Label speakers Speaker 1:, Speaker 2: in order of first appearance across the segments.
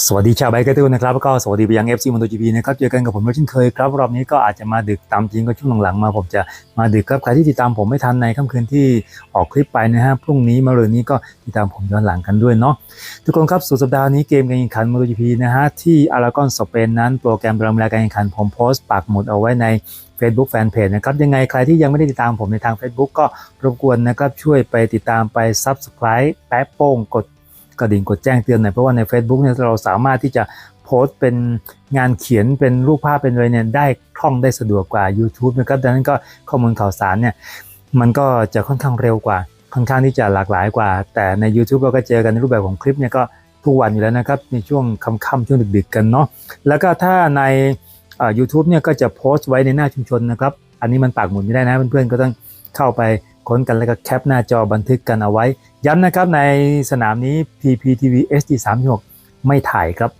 Speaker 1: สวัสดีชาวไบค์กระตุ้นนะครับก็สวัสดีไปยัง FC ม o โตจีพีนะครับเจอกันกับผมเช่นเคยครับ รอบนี้ก็อาจจะมาดึกตามจริงก็ช่วงหลังๆมาผมจะมาดึกครับใครที่ติดตามผมไม่ทันในค่ำคืนที่ออกคลิปไปนะฮะพรุ่งนี้มาเรืนนี้ก็ติดตามผมย้อนหลังกันด้วยเนาะทุกคนครับสุดสัปดาห์นี้เกมการแข่งขันม o โตจีพีนะฮะที่อารากอนสเปนนั้นโปรแกรมปรำรายการแข่งขันผมโพสต์ปักหมุดเอาไว้ใน Facebook Fanpage นะครับยังไงใครที่ยังไม่ได้ติดตามผมในทาง Facebook ก็รบกวนนะครับช่วยไปติดตามไป Subscribe แป๊บโป้งกด กระดิ่งกดแจ้งเตือนหน่อยเพราะว่าใน Facebook เนี่ยเราสามารถที่จะโพสต์เป็นงานเขียนเป็นรูปภาพเป็นอะไรเนี่ยได้คล่องได้สะดวกกว่า YouTube นะครับดังนั้นก็ข้อมูลข่าวสารเนี่ยมันก็จะค่อนข้างเร็วกว่า ค่อนข้างที่จะหลากหลายกว่า แต่ใน YouTube เราก็เจอกันในรูปแบบของคลิปเนี่ยก็ทุกวันอยู่แล้วนะครับในช่วงค่ำๆช่วงดึกๆกันเนาะแล้วก็ถ้าในอ่า YouTube เนี่ยก็จะโพสต์ไว้ในหน้าชุมชนนะครับ อันนี้มันปากหมุนไม่ได้นะเพื่อนๆก็ต้องเข้าไป ค้นกันแล้วก็แคปหน้าจอบันทึกกันเอาไว้ ย้ำนะครับในสนามนี้ PPTV SD 36ไม่ถ่ายครับ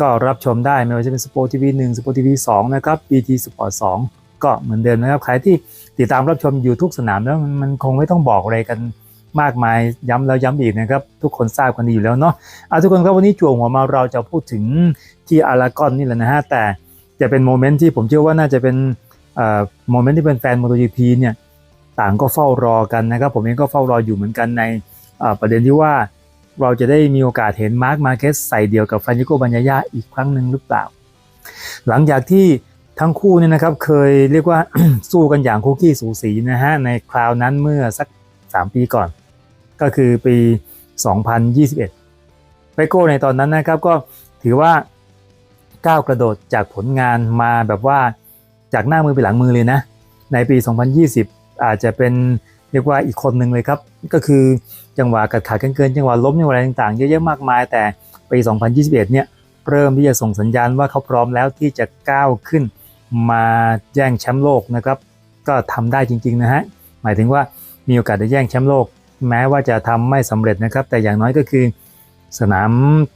Speaker 1: ก็รับชมได้ไม่ว่าจะเป็น Sport TV 1 Sport TV 2 นะครับ BT Sport 2 ก็เหมือนเดิมนะครับ ใครที่ติดตามรับชมอยู่ทุกสนามแล้วมันคงไม่ต้องบอกอะไรกันมากมายย้ำแล้วย้ำอีกนะครับ ทุกคนทราบกันดีอยู่แล้วเนาะเอาทุกคนครับวันนี้จั่วหัวมาเราจะพูดถึงที่อารากอนนี่แหละนะฮะแต่จะเป็นโมเมนต์ที่ผมเชื่อว่าน่าจะเป็นโมเมนต์ที่เป็นแฟน MotoGP เนี่ย ต่างก็เฝ้ารอกันนะครับ ผมเองก็เฝ้ารออยู่เหมือนกันในประเด็นที่ว่าเราจะได้มีโอกาสเห็นมาร์คมาเกสใส่เดียวกับฟรานชิโกบัญญายาอีกครั้งหนึ่งหรือเปล่า หลังจากที่ทั้งคู่เนี่ยนะครับเคยเรียกว่าสู้กันอย่างคุกกี้สูสีนะฮะในคราวนั้นเมื่อสัก 3 ปีก่อน ก็คือปี 2021ไปโก้ในตอนนั้นนะครับก็ถือว่าก้าวกระโดดจากผลงานมาแบบว่าจากหน้ามือไปหลังมือเลยนะ ในปี 2020 อาจจะเป็นเรียกว่าอีกคนหนึ่งเลยครับ ก็คือจังหวะกัดขาดกันเกินจังหวะล้มจังหวะอะไรต่างๆ เยอะๆมากมาย แต่ปี 2021 เนี่ยเริ่มที่จะส่งสัญญาณว่าเขาพร้อมแล้วที่จะก้าวขึ้นมาแย่งแชมป์โลกนะครับ ก็ทำได้จริงๆนะฮะหมายถึงว่ามีโอกาสได้แย่งแชมป์โลก แม้ว่าจะทำไม่สำเร็จนะครับ แต่อย่างน้อยก็คือ สนาม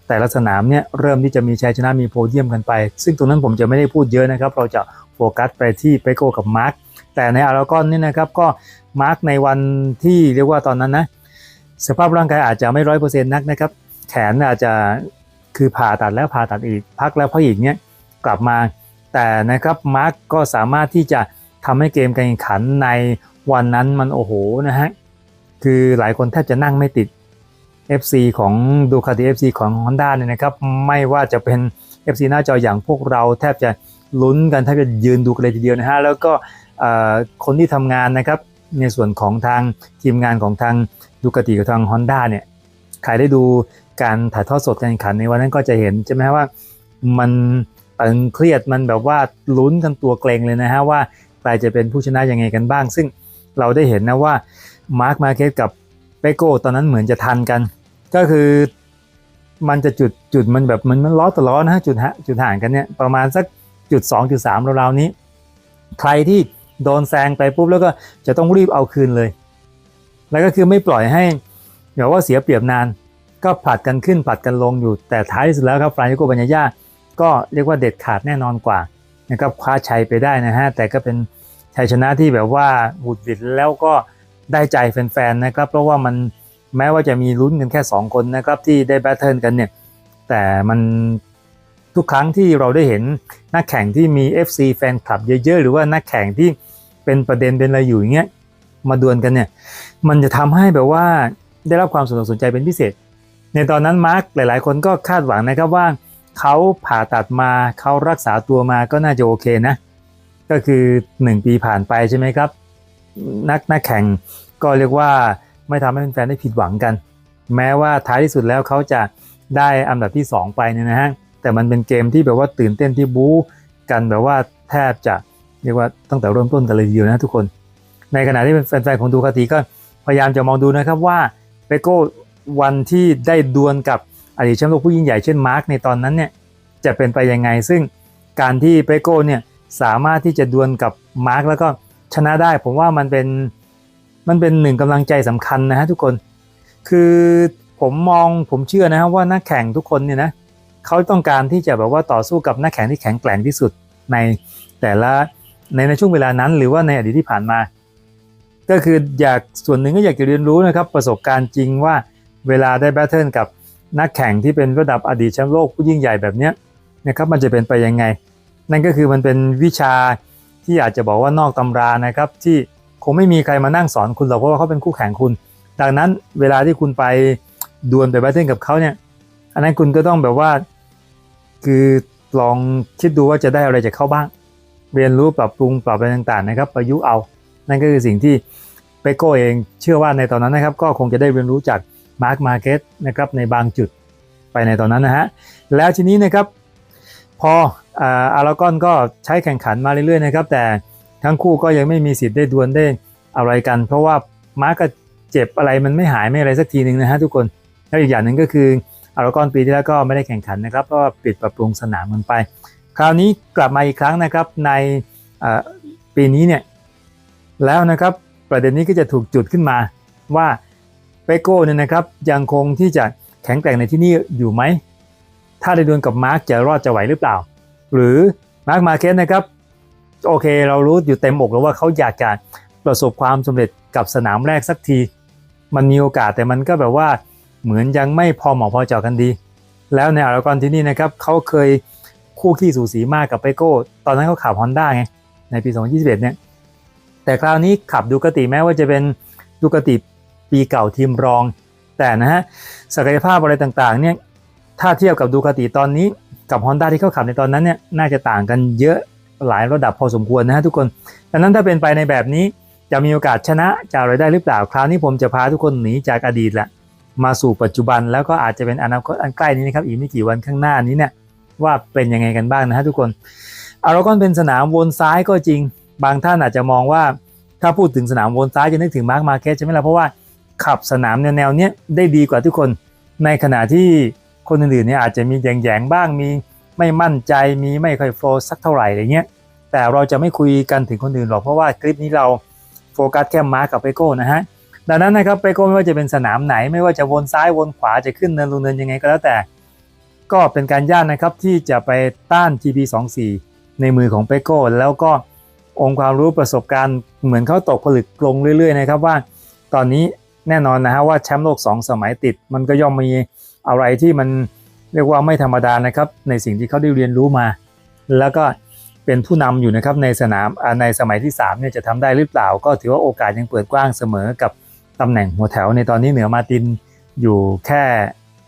Speaker 1: แต่ละสนามเนี่ยเริ่มที่จะมีชัยชนะมีโพเดียมกันไป ซึ่งตรงนั้นผมจะไม่ได้พูดเยอะนะครับ เราจะโฟกัสไปที่เปโกกับมาร์ค แต่ในอารากอนนี่นะครับก็มาร์คในวันที่เรียกว่าตอนนั้นนะสภาพร่างกายอาจจะไม่ร้อยเปอร์เซ็นต์นักนะครับแขนอาจจะคือผ่าตัดแล้วผ่าตัดอีกพักแล้วพักอีกเนี่ยกลับมา แต่นะครับมาร์คก็สามารถที่จะทำให้เกมการแข่งขันในวันนั้นมันโอ้โหนะฮะคือหลายคนแทบจะนั่งไม่ติด FC ของดูคาติ FC ของ Honda เนี่ยนะครับไม่ว่าจะเป็น FC หน้าจออย่างพวกเราแทบจะลุ้นกันแทบจะยืนดูกันเลยทีเดียวนะฮะแล้วก็ คนที่ทำงานนะครับในส่วนของทางทีมงานของทางดูคาติกับทาง Honda เนี่ยใครได้ดูการถ่ายทอดสดการแข่งขันในวันนั้นก็จะเห็นใช่ไหมว่ามันตึงเครียดมันแบบว่าลุ้นกันตัวเกรงเลยนะฮะว่าใครจะเป็นผู้ชนะยังไงกันบ้าง ซึ่งเราได้เห็นนะว่ามาร์คมาเกสกับเปโก้ตอนนั้นเหมือนจะทันกัน ก็คือมันจะจุดจุดมันแบบมันมันล้อต่อล้อนะฮะจุดฮะจุดห่างกันเนี่ยประมาณสักจุดสองจุดสามราวๆนี้ ใครที่ โดนแซงไปปุ๊บแล้วก็จะต้องรีบเอาคืนเลย แล้วก็คือไม่ปล่อยให้แบบว่าเสียเปรียบนาน ก็ผลัดกันขึ้นผลัดกันลงอยู่ แต่ท้ายที่สุดแล้วครับฟรานซิโกบัญญาย่าก็เรียกว่าเด็ดขาดแน่นอนกว่านะครับคว้าชัยไปได้นะฮะแต่ก็เป็นชัยชนะที่แบบว่าหุดหวิดแล้วก็ได้ใจแฟนๆนะครับ เพราะว่ามันแม้ว่าจะมีลุ้นกันแค่ 2 คนนะครับที่ได้แบทเทิลกันเนี่ยแต่มันทุกครั้งที่เราได้เห็นนักแข่งที่มี FC แฟนคลับเยอะๆ หรือว่านักแข่งที่ เป็นประเด็นเป็นอะไรอยู่อย่างเงี้ยมาดวลกันเนี่ย มันจะทำให้แบบว่าได้รับความสนสนใจเป็นพิเศษ ในตอนนั้นมาร์คหลาย ๆ คนก็คาดหวังนะครับว่าเขาผ่าตัดมาเขารักษาตัวมาก็น่าจะโอเคนะ ก็คือ 1 ปีผ่านไปใช่ไหมครับ นักนักแข่งก็เรียกว่าไม่ทำให้แฟนๆได้ผิดหวังกัน แม้ว่าท้ายที่สุดแล้วเขาจะได้อันดับที่ 2 ไปเนี่ยนะฮะแต่มันเป็นเกมที่แบบว่าตื่นเต้นที่บู๊กันแบบว่าแทบจะ เรียกว่าตั้งแต่เริ่มต้นกันเลยทีเดียวนะทุกคน ในขณะที่เป็นแฟนๆของดูคาติก็พยายามจะมองดูนะครับว่าเปโก้วันที่ได้ดวลกับอดีตแชมป์โลกผู้ยิ่งใหญ่เช่นมาร์กในตอนนั้นเนี่ยจะเป็นไปยังไง ซึ่งการที่เปโก้เนี่ยสามารถที่จะดวลกับมาร์กแล้วก็ชนะได้ ผมว่ามันเป็นมันเป็นหนึ่งกำลังใจสำคัญนะฮะทุกคน คือผมมองผมเชื่อนะฮะว่านักแข่งทุกคนเนี่ยนะเขาต้องการที่จะแบบว่าต่อสู้กับนักแข่งที่แข็งแกร่งที่สุดในแต่ละ ในในช่วงเวลานั้น หรือว่าในอดีตที่ผ่านมา ก็คืออยากส่วนหนึ่งก็อยากจะเรียนรู้นะครับประสบการณ์จริงว่าเวลาได้แบทเทิลกับนักแข่งที่เป็นระดับอดีตแชมป์โลกผู้ยิ่งใหญ่แบบนี้นะครับมันจะเป็นไปยังไง นั่นก็คือมันเป็นวิชาที่อาจจะบอกว่านอกตำรานะครับ ที่คงไม่มีใครมานั่งสอนคุณหรอกเพราะว่าเขาเป็นคู่แข่งคุณ ดังนั้นเวลาที่คุณไปดวลไปแบทเทิลกับเขาเนี่ยอันนั้นคุณก็ต้องแบบว่า คือลองคิดดูว่าจะได้อะไรจากเขาบ้าง เรียนรู้ปรับปรุงปรับอะไรต่างๆนะครับประยุกต์เอา นั่นก็คือสิ่งที่เปโก้เองเชื่อว่าในตอนนั้นนะครับ ก็คงจะได้เรียนรู้จากมาร์คมาเก็ตนะครับในบางจุดไปในตอนนั้นนะฮะแล้วทีนี้นะครับพออารากอนก็ใช้แข่งขันมาเรื่อยๆนะครับแต่ทั้งคู่ก็ยังไม่มีสิทธิ์ได้ดวลได้อะไรกัน เพราะว่ามาร์กเจ็บอะไรมันไม่หายไม่อะไรสักทีหนึ่งนะฮะทุกคนแล้วอีกอย่างหนึ่งก็คืออารากอนปีที่แล้วก็ไม่ได้แข่งขันนะครับเพราะว่าปิดปรับปรุงสนามมันไป คราวนี้กลับมาอีกครั้งนะครับในปีนี้เนี่ยแล้วนะครับประเด็นนี้ก็จะถูกจุดขึ้นมาว่าเปโก้เนี่ยนะครับยังคงที่จะแข็งแกร่งในที่นี่อยู่ไหม ถ้าได้ดวลกับมาร์กจะรอดจะไหวหรือเปล่า หรือมาร์กมาเก็ตนะครับโอเคเรารู้อยู่เต็มอกแล้วว่าเขาอยากจะประสบความสำเร็จกับสนามแรกสักที มันมีโอกาสแต่มันก็แบบว่าเหมือนยังไม่พอเหมาะพอเจาะกันดี แล้วในอารากอนที่นี่นะครับเขาเคย คู่ขี้สูสีมากกับเปโก้ ตอนนั้นเขาขับฮอนด้าไง ในปี 2021 เนี่ย แต่คราวนี้ขับดูกติแม้ว่าจะเป็นดูกติปีเก่าทีมรอง แต่นะฮะศักยภาพอะไรต่างๆ เนี่ย ถ้าเทียบกับดูกติตอนนี้กับ Honda ที่เขาขับในตอนนั้นเนี่ย น่าจะต่างกันเยอะหลายระดับพอสมควรนะฮะทุกคน ดังนั้นถ้าเป็นไปในแบบนี้จะมีโอกาสชนะจะอะไรได้หรือเปล่า คราวนี้ผมจะพาทุกคนหนีจากอดีตแหละมาสู่ปัจจุบันแล้วก็อาจจะเป็นอนาคตอันใกล้นี้นะครับอีกไม่กี่วันข้างหน้านี้เนี่ย ว่าเป็นยังไงกันบ้างนะฮะทุกคนอารากอนเป็นสนามวนซ้ายก็จริง บางท่านอาจจะมองว่าถ้าพูดถึงสนามวนซ้ายจะนึกถึงมาร์กมาเก็ตใช่ไหมล่ะเพราะว่าขับสนามแนวๆเนี้ยได้ดีกว่าทุกคน ในขณะที่คนอื่นๆเนี่ยอาจจะมีแยงๆบ้างมีไม่มั่นใจมีไม่ค่อยโฟล์สักเท่าไหร่อะไรเงี้ยแต่เราจะไม่คุยกันถึงคนอื่นหรอกเพราะว่าคลิปนี้เราโฟกัสแค่มาร์กกับเปโก้นะฮะดังนั้นนะครับเปโก้ไม่ว่าจะเป็นสนามไหน ไม่ว่าจะวนซ้ายวนขวาจะขึ้นเนินลงเนินยังไงก็แล้วแต่ ก็เป็นการยานนะครับที่จะไปต้าน GP24 ในมือของเปโก้แล้วก็องค์ความรู้ประสบการณ์เหมือนเขาตกผลึกลงเรื่อยๆนะครับว่า ตอนนี้แน่นอนนะฮะว่าแชมป์โลก 2 สมัยติด มันก็ย่อมมีอะไรที่มันเรียกว่าไม่ธรรมดานะครับ ในสิ่งที่เขาได้เรียนรู้มา แล้วก็เป็นผู้นำอยู่นะครับในสนามในสมัยที่3เนี่ยจะทำได้หรือเปล่า ก็ถือว่าโอกาสยังเปิดกว้างเสมอกับตำแหน่งหัวแถวในตอนนี้เหนือมาตินอยู่แค่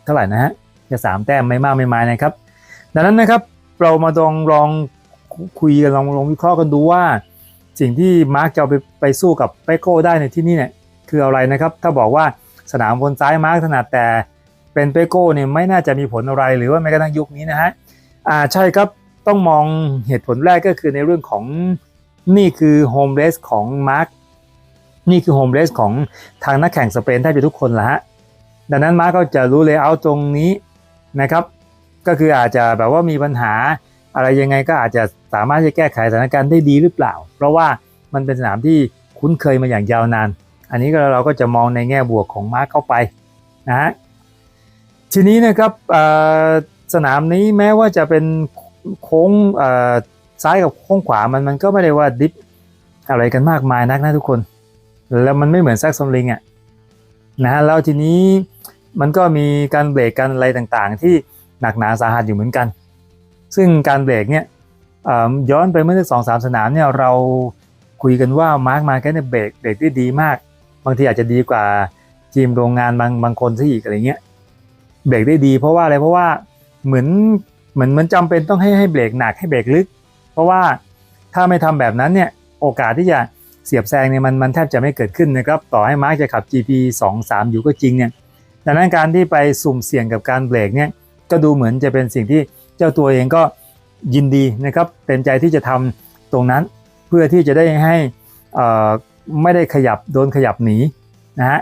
Speaker 1: เท่าไหร่นะฮะ แค่สามแต้มไม่มากไม่มายนะครับ ดังนั้นนะครับเรามาลองลองคุยกันลองลองวิเคราะห์กันดูว่า สิ่งที่มาร์กจะเอาไปไปสู้กับเปโก้ได้ในที่นี่เนี่ยคืออะไรนะครับ ถ้าบอกว่าสนามบนซ้ายมาร์กถนัดแต่เป็นเปโก้เนี่ยไม่น่าจะมีผลอะไรหรือว่าแม้กระทั่งยุคนี้นะฮะอ่าใช่ครับต้องมองเหตุผลแรกก็คือในเรื่องของนี่คือโฮมเรสของมาร์กนี่คือโฮมเรสของทางนักแข่งสเปนแทบจะทุกคนละฮะดังนั้นมาร์กก็จะรู้เลเยอร์ตรงนี้ นะครับ ก็คืออาจจะแบบว่ามีปัญหาอะไรยังไงก็อาจจะสามารถจะแก้ไขสถานการณ์ได้ดีหรือเปล่า เพราะว่ามันเป็นสนามที่คุ้นเคยมาอย่างยาวนาน อันนี้ก็เราก็จะมองในแง่บวกของมาร์กเข้าไปนะฮะทีนี้นะครับสนามนี้แม้ว่าจะเป็นโค้งซ้ายกับโค้งขวามันมันก็ไม่ได้ว่าดิฟอะไรกันมากมายนักนะทุกคน แล้วมันไม่เหมือนแซกซอนลิงอะนะฮะแล้วทีนี้ มันก็มีการเบรกกันอะไรต่างๆ ที่หนักหนาสาหัสอยู่เหมือนกัน ซึ่งการเบรกเนี่ยย้อนไปเมื่อสักสองสามสนามเนี่ยเราคุยกันว่ามาร์กมาแค่เนี่ยเบรกเบรกได้ดีมาก บางทีอาจจะดีกว่าทีมโรงงานบางบางคนซะอีกอะไรเงี้ยเบรกได้ดีเพราะว่าอะไรเพราะว่าเหมือนเหมือนมันจำเป็นต้องให้ให้เบรกหนักให้เบรกลึก เพราะว่าถ้าไม่ทำแบบนั้นเนี่ยโอกาสที่จะเสียบแซงเนี่ยมันมันแทบจะไม่เกิดขึ้นนะครับต่อให้มาร์กจะขับ GP 2 3 อยู่ก็จริงเนี่ย ดังนั้นการที่ไปสุ่มเสี่ยงกับการเบรกเนี่ยก็ดูเหมือนจะเป็นสิ่งที่เจ้าตัวเองก็ยินดีนะครับเต็มใจที่จะทำตรงนั้นเพื่อที่จะได้ให้ไม่ได้ขยับโดนขยับหนีนะฮะ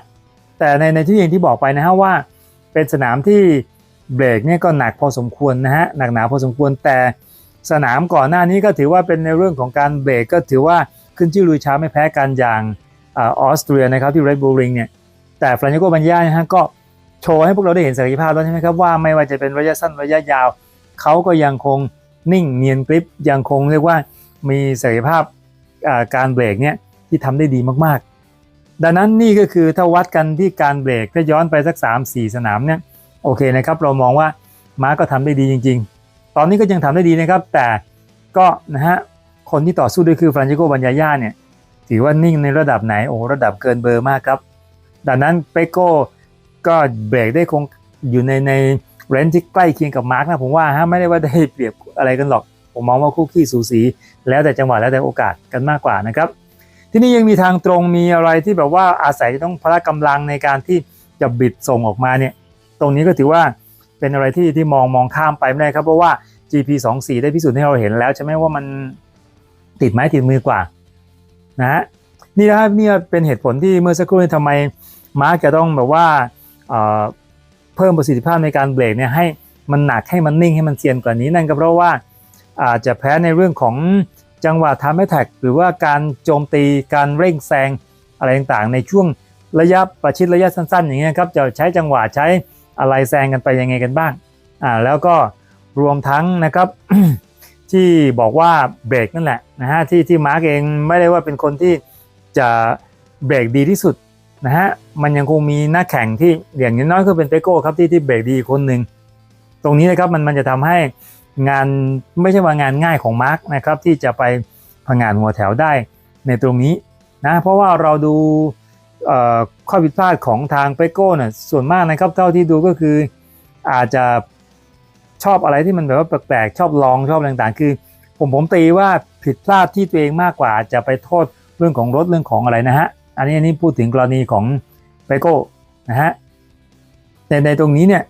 Speaker 1: แต่ในในที่อย่างที่บอกไปนะฮะว่าเป็นสนามที่เบรกเนี่ยก็หนักพอสมควรนะฮะหนักหนาพอสมควรแต่สนามก่อนหน้านี้ก็ถือว่าเป็นในเรื่องของการเบรกก็ถือว่าขึ้นชื่อลือช้าไม่แพ้กันอย่างออสเตรียนะครับที่ Red Bull Ring เนี่ยแต่ฟรานโกบัญญานะฮะก็ โชว์ให้พวกเราได้เห็นศักยภาพแล้วใช่ไหมครับว่าไม่ว่าจะเป็นระยะสั้นระยะยาว เขาก็ยังคงนิ่งเนียนกริปยังคงเรียกว่ามีศักยภาพการเบรกเนี่ยที่ทำได้ดีมากๆ ดังนั้นนี่ก็คือถ้าวัดกันที่การเบรกถ้าย้อนไปสัก 3-4 สนามเนี่ยโอเคนะครับเรามองว่าม้าก็ทำได้ดีจริง ๆ ตอนนี้ก็ยังทำได้ดีนะครับแต่ก็นะฮะคนที่ต่อสู้ด้วยคือฟรานชิโกบัญญาย่าเนี่ยถือว่านิ่งในระดับไหนโอ้ระดับเกินเบอร์มากครับ ดังนั้นเปโก้ ก็เบรกได้คงอยู่ในในเรนที่ใกล้เคียงกับมาร์กนะผมว่าฮะไม่ได้ว่าได้เปรียบอะไรกันหรอก ผมมองว่าคู่ขี้สูสี แล้วแต่จังหวะแล้วแต่โอกาสกันมากกว่านะครับ ที่นี่ยังมีทางตรงมีอะไรที่แบบว่าอาศัยต้องพละกำลังในการที่จะบิดส่งออกมาเนี่ยตรงนี้ก็ถือว่าเป็นอะไรที่ที่มองมองข้ามไปไม่ได้ครับเพราะว่า GP 2 4ได้พิสูจน์ให้เราเห็นแล้วใช่ไหมว่ามันติดไม้ติดมือกว่านะฮะนี่นะครับนี่เป็นเหตุผลที่เมื่อสักครู่นี้ทำไมมาร์กจะต้องแบบว่า เพิ่มประสิทธิภาพในการเบรกเนี่ยให้มันหนักให้มันนิ่งให้มันเซียนกว่านี้นั่นก็เพราะว่าอาจจะแพ้ในเรื่องของจังหวะทำให้แท็กหรือว่าการโจมตีการเร่งแซงอะไรต่างๆ ในช่วงระยะประชิดระยะสั้นๆ อย่างเงี้ยครับจะใช้จังหวะใช้อะไรแซงกันไปยังไงกันบ้างอ่าแล้วก็รวมทั้งนะครับที่บอกว่าเบรกนั่นแหละนะฮะที่ที่มาร์กเองไม่ได้ว่าเป็นคนที่จะเบรกดีที่สุด นะฮะมันยังคงมีหน้าแข่งที่อย่างน้อยๆก็เป็นเปโก้ครับที่ที่เบรกดีคนหนึ่งตรงนี้นะครับมันมันจะทำให้งานไม่ใช่ว่างานง่ายของมาร์กนะครับที่จะไปพังงานหัวแถวได้ในตรงนี้นะเพราะว่าเราดูข้อผิดพลาดของทางเปโก้เนี่ยส่วนมากนะครับเท่าที่ดูก็คืออาจจะชอบอะไรที่มันแบบว่าแปลกๆชอบลองชอบอะไรต่างๆ คือ ผมผมตีว่าผิดพลาดที่ตัวเองมากกว่าจะไปโทษเรื่องของรถเรื่องของอะไรนะฮะ อันนี้อันนี้พูดถึงกรณีของไบโก้นะฮะแต่ในตรงนี้เนี่ย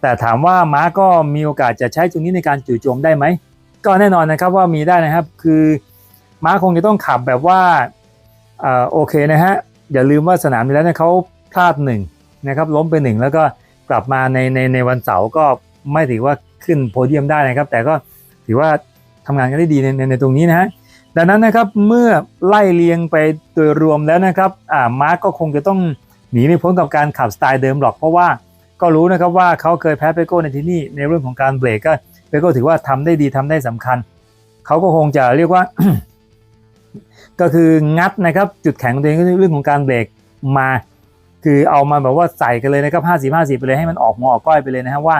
Speaker 1: แต่ถามว่าม้าก็มีโอกาสจะใช้ตรงนี้ในการจู่โจมได้ไหมก็แน่นอนนะครับว่ามีได้นะครับคือม้าคงจะต้องขับแบบว่าเอ่อโอเคนะฮะอย่าลืมว่าสนามนี้แล้วเนี่ยเขาพลาดหนึ่งนะครับล้มไปหนึ่งแล้วก็กลับมาในในในวันเสาร์ก็ไม่ถือว่าขึ้นโพเดียมได้นะครับ แต่ก็ถือว่าทำงานกันได้ดีในในในตรงนี้นะฮะ ดังนั้นนะครับเมื่อไล่เลียงไปโดยรวมแล้วนะครับอ่ามาร์กก็คงจะต้องหนีไม่พ้นกับการขับสไตล์เดิมหรอกเพราะว่าก็รู้นะครับว่าเขาเคยแพ้เปโก้ในที่นี่ในเรื่องของการเบรกก็เปโก้ถือว่าทำได้ดีทำได้สำคัญ เขาก็คงจะเรียกว่า ก็คืองัดนะครับ จุดแข็งของตัวเองก็คือเรื่องของการเบรกมา คือเอามาแบบว่าใส่กันเลยนะครับห้าสิบห้าสิบไปเลยให้มันออกมอออกก้อยไปเลยนะฮะว่า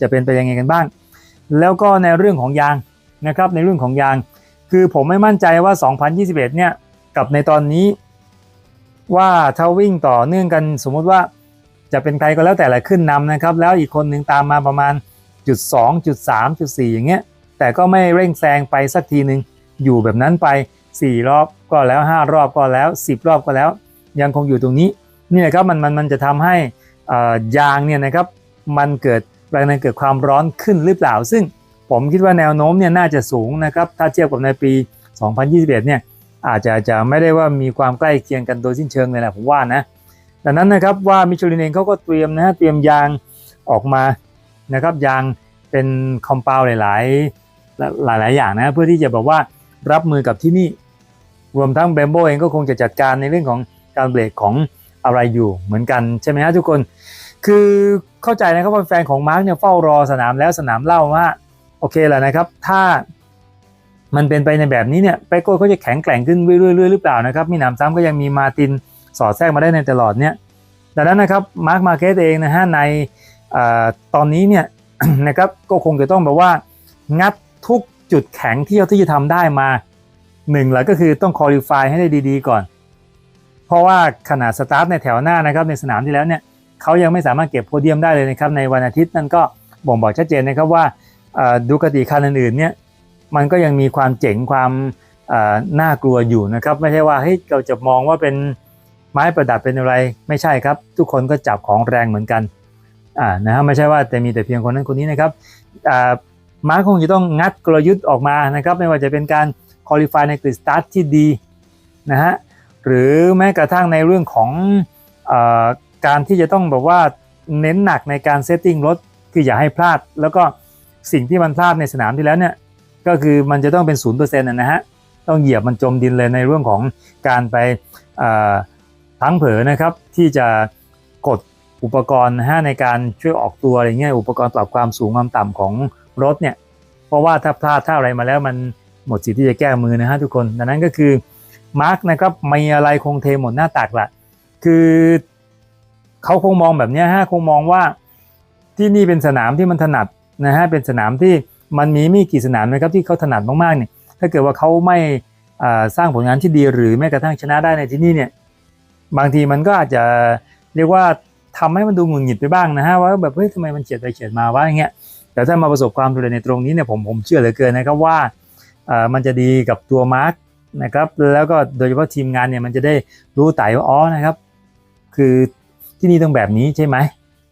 Speaker 1: จะเป็นไปยังไงกันบ้าง แล้วก็ในเรื่องของยางนะครับ ในเรื่องของยาง คือผมไม่มั่นใจว่า 2021 เนี่ยกับในตอนนี้ ว่าถ้าวิ่งต่อเนื่องกันสมมุติว่าจะเป็นใครก็แล้วแต่ละขึ้นนำนะครับ แล้วอีกคนหนึ่งตามมาประมาณจุดสองจุดสามจุดสี่อย่างเงี้ยแต่ก็ไม่เร่งแซงไปสักทีหนึ่งอยู่แบบนั้นไป 4 รอบก็แล้ว 5 รอบก็แล้ว 10 รอบก็แล้ว ยังคงอยู่ตรงนี้นี่แหละครับมันมันมันจะทำให้อ่ายางเนี่ยนะครับมันเกิดแรงดันเกิดความร้อนขึ้นหรือเปล่าซึ่ง ผมคิดว่าแนวโน้มเนี่ยน่าจะสูงนะครับ ถ้าเทียบกับในปี 2021 เนี่ยอาจจะจะไม่ได้ว่ามีความใกล้เคียงกันโดยสิ้นเชิงเลยแหละผมว่านะดังนั้นนะครับว่ามิชลินเองเขาก็เตรียมนะฮะเตรียมยางออกมานะครับยางเป็นคอมเพลหลาย ๆ หลาย ๆ อย่างนะเพื่อที่จะแบบว่ารับมือกับที่นี่ รวมทั้งแบมโบเองก็คงจะจัดการในเรื่องของการเบรกของอะไรอยู่เหมือนกันใช่ไหมฮะทุกคน คือเข้าใจนะครับว่าแฟนของมาร์กเนี่ยเฝ้ารอสนามแล้วสนามเล่าว่า อเคแหละนะครับ ถ้ามันเป็นไปในแบบนี้เนี่ยไปโก้เขาจะแข็งแกร่งขึ้นเรื่อยๆหรือเปล่านะครับ มีหนามซ้ำก็ยังมีมาตินสอดแทรกมาได้ในตลอดเนี่ยดังนั้นนะครับมาร์กมาเก็ตเองนะฮะในอตอนนี้เนี่ยนะครับก็คงจะต้องแบบว่างัดทุกจุดแข็งที่เขาที่จะทำได้มาหนึ่งเลยก็คือต้องคอลิฟายให้ได้ดีๆก่อน เพราะว่าขนาดสตาร์ทในแถวหน้านะครับในสนามที่แล้วเนี่ยเขายังไม่สามารถเก็บโพเดียมได้เลยนะครับในวันอาทิตย์นั่นก็บ่งบอกชัดเจนนะครับว่า ดูกติคันอื่นๆเนี่ยมันก็ยังมีความเจ๋งความน่ากลัวอยู่นะครับ ไม่ใช่ว่าเฮ้ยเราจะมองว่าเป็นไม้ประดับเป็นอะไรไม่ใช่ครับ ทุกคนก็จับของแรงเหมือนกันอ่านะฮะไม่ใช่ว่าแต่มีแต่เพียงคนนั้นคนนี้นะครับอ่าม้าคงจะต้องงัดกลยุทธ์ออกมานะครับ ไม่ว่าจะเป็นการคอลิฟายในกริดสตาร์ทที่ดีนะฮะหรือแม้กระทั่งในเรื่องของอการที่จะต้องแบบว่าเน้นหนักในการเซตติ้งรถคืออย่าให้พลาด แล้วก็ สิ่งที่มันพลาดในสนามที่แล้วเนี่ยก็คือมันจะต้องเป็นศูนย์เปอร์เซ็นต์นะฮะต้องเหยียบมันจมดินเลยในเรื่องของการไปทั้งเผลอนะครับที่จะกดอุปกรณ์นะฮะในการช่วยออกตัวอะไรเงี้ยอุปกรณ์ปรับความสูงความต่ำของรถเนี่ยเพราะว่าถ้าพลาดถ้าอะไรมาแล้วมันหมดสิทธิ์ที่จะแก้มือนะฮะทุกคนดังนั้นก็คือมาร์กนะครับมีอะไรคงเทหมดหน้าตักละคือเขาคงมองแบบนี้ฮะคงมองว่าที่นี่เป็นสนามที่มันถนัด นะฮะเป็นสนามที่มันมีไม่กี่สนามนะครับที่เขาถนัดมากๆเนี่ยถ้าเกิดว่าเขาไม่สร้างผลงานที่ดีหรือแม้กระทั่งชนะได้ในที่นี่เนี่ยบางทีมันก็อาจจะเรียกว่าทำให้มันดูหงุดหงิดไปบ้างนะฮะว่าแบบเฮ้ยทำไมมันเฉียดไปเฉียดมาวะอย่างเงี้ยแต่ถ้ามาประสบความสำเร็จในตรงนี้เนี่ยผมผมเชื่อเหลือเกินนะครับว่าอ่ามันจะดีกับตัวมาร์กนะครับแล้วก็โดยเฉพาะทีมงานเนี่ยมันจะได้รู้ไต่ว่าอ๋อนะครับ คือที่นี่ต้องแบบนี้ใช่ไหม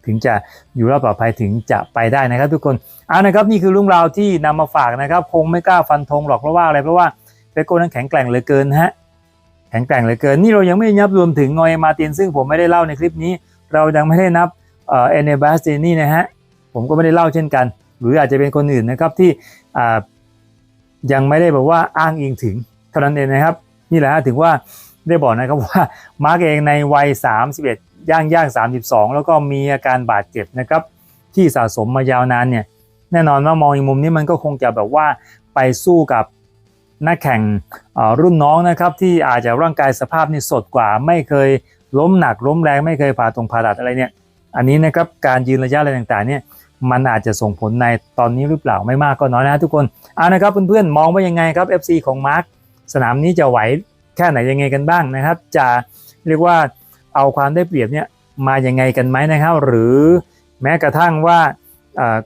Speaker 1: ถึงจะอยู่รอดปลอดภัยถึงจะไปได้นะครับ ทุกคนเอานะครับนี่คือเรื่องราวที่นำมาฝากนะครับ คงไม่กล้าฟันธงหรอกเพราะว่าอะไรเพราะว่าเปโก้นั้นแข็งแกร่งเหลือเกินฮะแข็งแกร่งเหลือเกินนี่เรายังไม่นับรวมถึงงอยมาตินซึ่งผมไม่ได้เล่าในคลิปนี้ เรายังไม่ได้นับเอเนบาสเตนี่นะฮะผมก็ไม่ได้เล่าเช่นกัน หรืออาจจะเป็นคนอื่นนะครับที่ยังไม่ได้แบบว่าอ้างอิงถึงเท่านั้นเองนะครับ นี่แหละฮะถึงว่าได้บอกนะครับว่ามาร์กเองในวัย 31 ย่างย่าง 32 แล้วก็มีอาการบาดเจ็บนะครับที่สะสมมายาวนานเนี่ยแน่นอนว่ามองอีกมุมนี้มันก็คงจะแบบว่าไปสู้กับนักแข่งรุ่นน้องนะครับที่อาจจะร่างกายสภาพนี่สดกว่า ไม่เคยล้มหนักล้มแรงไม่เคยผ่าตรงผ่าตัดอะไรเนี่ยอันนี้นะครับการยืนระยะอะไรต่างๆเนี่ยมันอาจจะส่งผลในตอนนี้หรือเปล่าไม่มากก็น้อยนะทุกคนเอานะครับเพื่อนๆมองว่ายังไงครับ FC ของมาร์คสนามนี้จะไหวแค่ไหนยังไงกันบ้างนะครับ จะเรียกว่า เอาความได้เปรียบเนี่ยมายังไงกันไหมนะครับหรือแม้กระทั่งว่า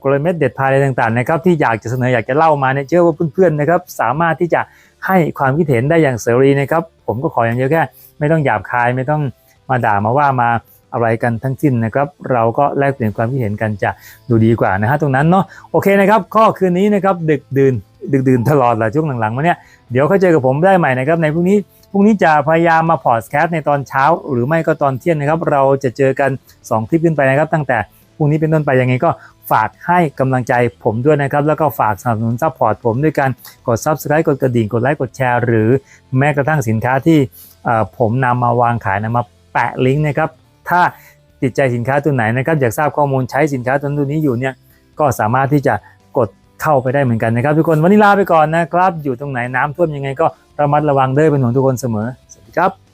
Speaker 1: กลเม็ดเด็ดพายอะไรต่างๆนะครับที่อยากจะเสนออยากจะเล่ามาเนี่ยเชื่อว่าเพื่อนๆนะครับสามารถที่จะให้ความคิดเห็นได้อย่างเสรีนะครับผมก็ขออย่างเดียวแค่ไม่ต้องหยาบคายไม่ต้องมาด่ามาว่ามาอะไรกันทั้งสิ้นนะครับเราก็แลกเปลี่ยนความคิดเห็นกันจะดูดีกว่านะฮะตรงนั้นเนาะโอเคนะครับข้อคืนนี้นะครับดึกดื่นดึกดื่นตลอดแหละช่วงหลังๆมาเนี่ยเดี๋ยวเขาเจอกับผมได้ใหม่นะครับในพรุ่งนี้ รุ่งนี้จะพยายามมาพอดแคสต์ในตอนเช้า หรือไม่ก็ตอนเที่ยงนะครับ เราจะเจอกัน 2 คลิปขึ้นไปนะครับ ตั้งแต่พรุ่งนี้เป็นต้นไปยังไงก็ฝากให้กำลังใจผมด้วยนะครับ แล้วก็ฝากสนับสนุนซัพพอร์ตผมด้วยการกด Subscribe กดกระดิ่งกดไลค์กดแชร์ หรือแม้กระทั่งสินค้าที่ผมนำมาวางขายนะมาแปะลิงก์นะครับ ถ้าติดใจสินค้าตัวไหนนะครับอยากทราบข้อมูลใช้สินค้าตัวนั้นตัวนี้อยู่เนี่ยก็สามารถที่จะกดเข้าไปได้เหมือนกันนะครับ ทุกคนวันนี้ลาไปก่อนนะครับ อยู่ตรงไหนน้ำท่วมยังไงก็ ระมัดระวังเด้อเป็นห่วงทุกคนเสมอ สวัสดีครับ